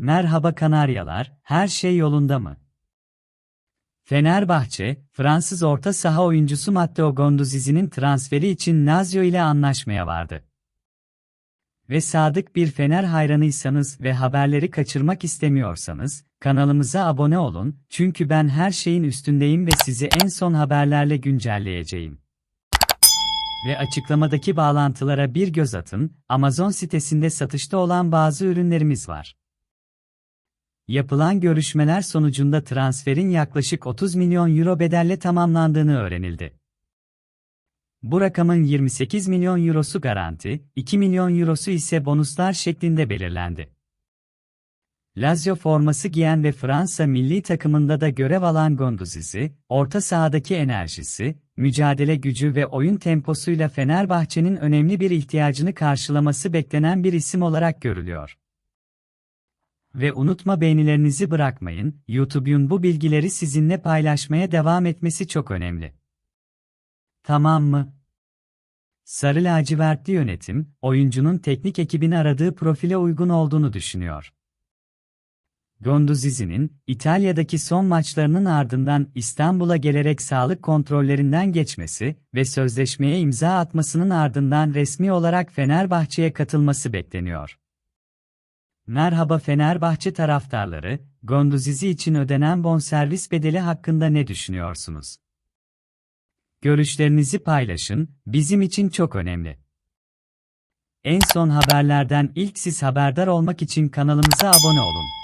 Merhaba Kanaryalar, her şey yolunda mı? Fenerbahçe, Fransız orta saha oyuncusu Matteo Gondozizi'nin transferi için Lazio ile anlaşmaya vardı. Ve sadık bir Fener hayranıysanız ve haberleri kaçırmak istemiyorsanız, kanalımıza abone olun, çünkü ben her şeyin üstündeyim ve sizi en son haberlerle güncelleyeceğim. Ve açıklamadaki bağlantılara bir göz atın, Amazon sitesinde satışta olan bazı ürünlerimiz var. Yapılan görüşmeler sonucunda transferin yaklaşık 30 milyon euro bedelle tamamlandığını öğrenildi. Bu rakamın 28 milyon eurosu garanti, 2 milyon eurosu ise bonuslar şeklinde belirlendi. Lazio forması giyen ve Fransa milli takımında da görev alan Gondozizi, orta sahadaki enerjisi, mücadele gücü ve oyun temposuyla Fenerbahçe'nin önemli bir ihtiyacını karşılaması beklenen bir isim olarak görülüyor. Ve unutma beğenilerinizi bırakmayın, YouTube'un bu bilgileri sizinle paylaşmaya devam etmesi çok önemli. Tamam mı? Sarı lacivertli yönetim, oyuncunun teknik ekibin aradığı profile uygun olduğunu düşünüyor. Gondozizi'nin, İtalya'daki son maçlarının ardından İstanbul'a gelerek sağlık kontrollerinden geçmesi ve sözleşmeye imza atmasının ardından resmi olarak Fenerbahçe'ye katılması bekleniyor. Merhaba Fenerbahçe taraftarları, Gondozizi için ödenen bonservis bedeli hakkında ne düşünüyorsunuz? Görüşlerinizi paylaşın, bizim için çok önemli. En son haberlerden ilk siz haberdar olmak için kanalımıza abone olun.